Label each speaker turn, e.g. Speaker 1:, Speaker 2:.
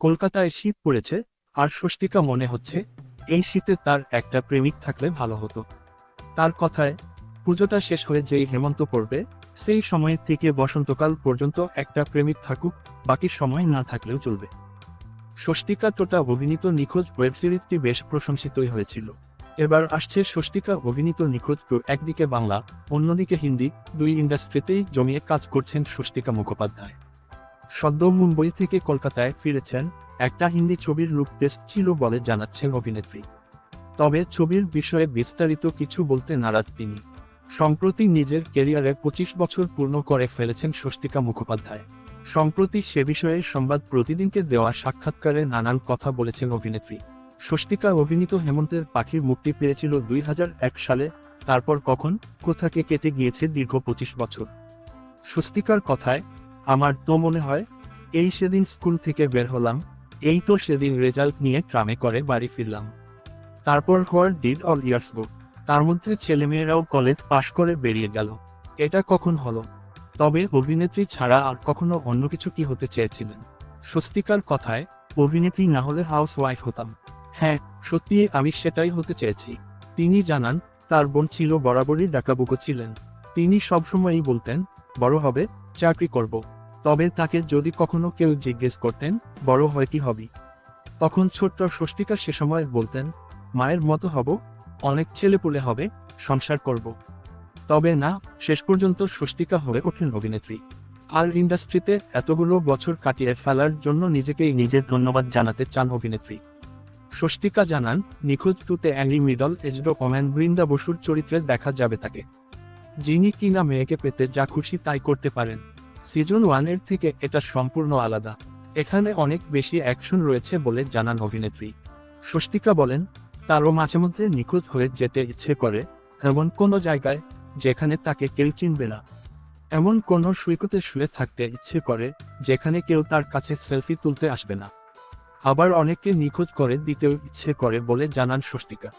Speaker 1: কলকাতায় শীত পড়েছে, আর স্বস্তিকা মনে হচ্ছে, এই শীতে তার একটা প্রেমিক থাকলে ভালো হতো। তার কথায়, পুজোটা শেষ হয়ে যেই হেমন্ত পড়বে, সেই সময় থেকে বসন্তকাল পর্যন্ত একটা প্রেমিক থাকুক, বাকি সময় না থাকলেও চলবে। স্বস্তিকা টোটা অভিনীত নিখোঁজ ওয়েব সিরিজটি বেশ প্রশংসিতই হয়েছিল। এবার আসছে স্বস্তিকা অভিনীত নিখোঁজ টু একদিকে বাংলা, অন্যদিকে হিন্দি, দুই ইন্ডাস্ট্রিতেই জমিয়ে কাজ করছেন স্বস্তিকা মুখোপাধ্যায়। সদ্য মুম্বই থেকে কলকাতায় ফিরেছেন একটা হিন্দি ছবির লুক টেস্ট ছিল বলে জানাচ্ছেন অভিনেত্রী। তবে ছবির বিষয়ে বিস্তারিত কিছু বলতে নারাজ তিনি। সম্প্রতি নিজের কেরিয়ারে পঁচিশ বছর পূর্ণ করে ফেলেছেন স্বস্তিকা মুখোপাধ্যায়। সম্প্রতি সে বিষয়ে সংবাদ প্রতিদিনকে দেওয়া সাক্ষাৎকারে নানান কথা বলেছেন অভিনেত্রী। স্বস্তিকা অভিনীত হেমন্তের পাখির মুক্তি পেয়েছিল দুই হাজার এক সালে, তারপর কখন কোথাকে কেটে গিয়েছে দীর্ঘ পঁচিশ বছর। স্বস্তিকার কথায় আমার তো মনে হয়, এই সেদিন স্কুল থেকে বের হলাম, এই তো সেদিন রেজাল্ট নিয়ে ট্রামে করে বাড়ি ফিরলাম। তারপর where did all years book তার মধ্যে ছেলেমেয়েরাও কলেজ পাশ করে বেরিয়ে গেল। এটা কখন হলো? তবে অভিনেত্রী ছাড়া আর কখনো অন্য কিছু কি হতে চেয়েছিলেন? স্বস্তিকার কথায়, অভিনেত্রী না হলে হাউস ওয়াইফ হতাম। হ্যাঁ সত্যি আমি সেটাই হতে চেয়েছি। তিনি জানান, তার বোন ছিল বরাবরই ডাকাবুকো ছিলেন। তিনি সবসময়ই বলতেন, বড় হবে, চাকরি করব। তবে তাকে যদি কখনো কেউ জিজ্ঞেস করতেন, বড় হয় কি হবি? তখন ছোট্ট স্বস্তিকা সে সময় বলতেন, মায়ের মতো হব, অনেক ছেলেপুলে হবে, সংসার করব। তবে না, শেষ পর্যন্ত স্বস্তিকা হয়ে ওঠেন অভিনেত্রী। আর ইন্ডাস্ট্রিতে এতগুলো বছর কাটিয়ে ফেলার জন্য নিজেকেই নিজের ধন্যবাদ জানাতে চান অভিনেত্রী। স্বস্তিকা জানান, নিখোঁজ টুতে angry middle, aged common Brinda বসুর চরিত্রে দেখা যাবে তাকে। যিনি কিনা মেয়েকে পেতে যা খুশি তাই করতে পারেন। সিজন ওয়ানের থেকে এটা সম্পূর্ণ আলাদা। এখানে অনেক বেশি অ্যাকশন রয়েছে বলে জানান অভিনেত্রী। স্বস্তিকা বলেন, তারও মাঝে মধ্যে নিখোঁজ হয়ে যেতে ইচ্ছে করে, এমন কোনো জায়গায় যেখানে তাকে কেউ চিনবে না। এমন কোনো সৈকতে শুয়ে থাকতে ইচ্ছে করে, যেখানে কেউ তার কাছে সেলফি তুলতে আসবে না। আবার অনেককে নিখোঁজ করে দিতেও ইচ্ছে করে বলে জানান স্বস্তিকা।